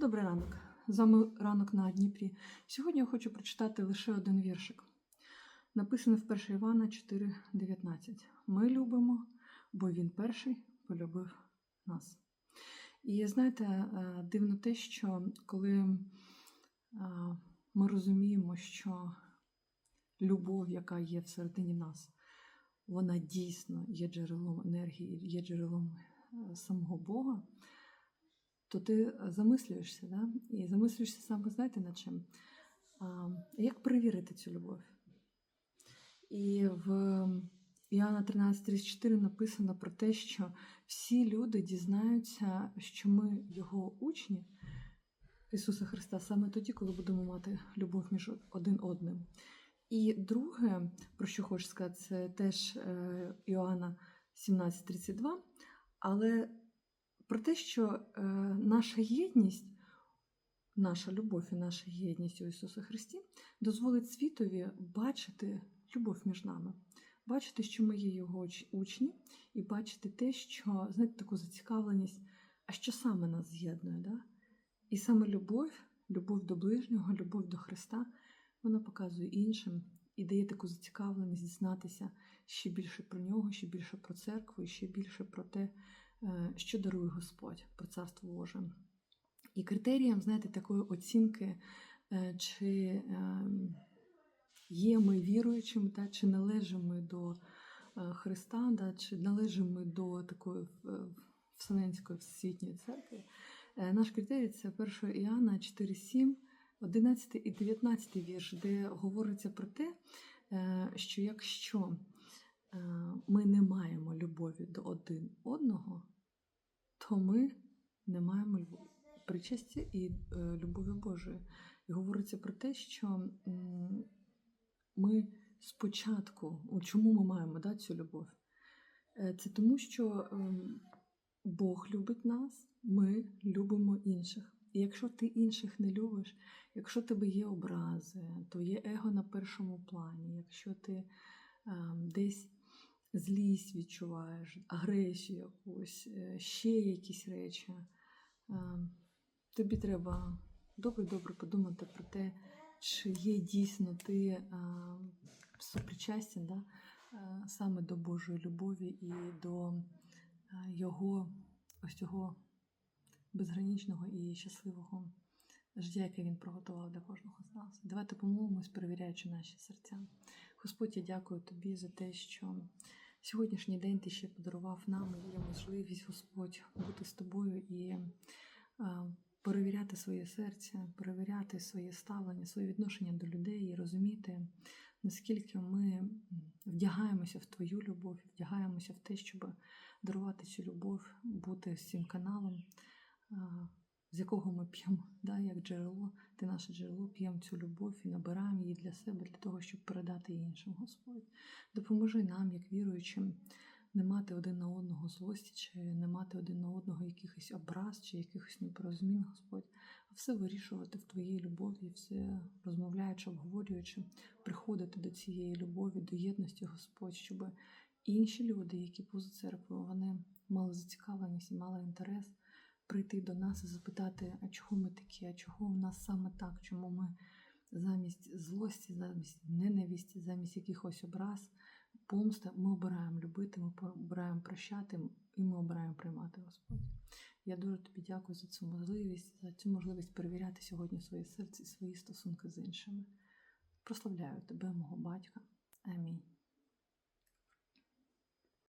Добрий ранок. З вами ранок на Дніпрі. Сьогодні я хочу прочитати лише один віршик. Написаний в 1 Івана 4,19. Ми любимо, бо він перший полюбив нас. І знаєте, е, дивно те, що коли е, ми розуміємо, що любов, яка є всередині нас, вона дійсно є джерелом енергії, є джерелом е, самого Бога, то ти замислюєшся, да? і замислюєшся саме, знаєте, над чим? А, як перевірити цю любов? І в Іоанна 13,34 написано про те, що всі люди дізнаються, що ми його учні Ісуса Христа саме тоді, коли будемо мати любов між один одним. І друге, про що хочу сказати, це теж е, Іоанна 17,32, але про те, що е, наша єдність, наша любов і наша єдність у Ісусі Христі дозволить світові бачити любов між нами, бачити, що ми є Його учні, і бачити те, що, знаєте, таку зацікавленість, а що саме нас з'єднує. Да? І саме любов, любов до ближнього, любов до Христа, вона показує іншим і дає таку зацікавленість дізнатися ще більше про нього, ще більше про церкву, ще більше про те, що дарує Господь, про Царство Боже. І критерієм, знаєте, такої оцінки, е, чи е, є ми віруючими, та, чи належимо ми до е, Христа, да, чи належимо ми до такої е, Вселенської всесвітньої церкви. Е, Наш критерій це 1 Іоанна 4,7, 11 і 19 вірш, де говориться про те, е, що якщо е, ми не маємо любові до один одного, то ми не маємо любові. Причасті і е, любові Божої. І говориться про те, що ми спочатку, чому ми маємо да, цю любов? Е, Це тому, що ем, Бог любить нас, ми любимо інших. І якщо ти інших не любиш, якщо тебе є образи, то є его на першому плані, якщо ти ем, десь злість відчуваєш, агресію якусь, е, ще якісь речі, ем, тобі треба добре-добре подумати про те, чи є дійсно ти ем, да, е, саме до Божої любові і до е, Його ось цього безгранічного і щасливого життя, яке він приготував для кожного з нас. Давайте помолимось, перевіряючи наші серця. Господь, я дякую тобі за те, що сьогоднішній день ти ще подарував нам є можливість, Господь, бути з тобою і перевіряти своє серце, перевіряти своє ставлення, своє відношення до людей і розуміти, наскільки ми вдягаємося в твою любов, вдягаємося в те, щоб дарувати цю любов, бути з цим каналом, з якого ми п'ємо, да, як джерело, ти наше джерело, п'ємо цю любов і набираємо її для себе, для того, щоб передати іншим, Господь. Допоможи нам, як віруючим, не мати один на одного злості, чи не мати один на одного якихось образ, чи якихось непорозумінь, Господь, а все вирішувати в Твоїй любові, все розмовляючи, обговорюючи, приходити до цієї любові, до єдності, Господь, щоб інші люди, які поза церквою, вони мали зацікавленість і мали інтерес прийти до нас і запитати, а чого ми такі, а чого в нас саме так, чому ми замість злості, замість ненависті, замість якихось образ, помста, ми обираємо любити, ми обираємо прощати і ми обираємо приймати Господь. Я дуже тобі дякую за цю можливість, за цю можливість перевіряти сьогодні своє серце і свої стосунки з іншими. Прославляю тебе, мого батька.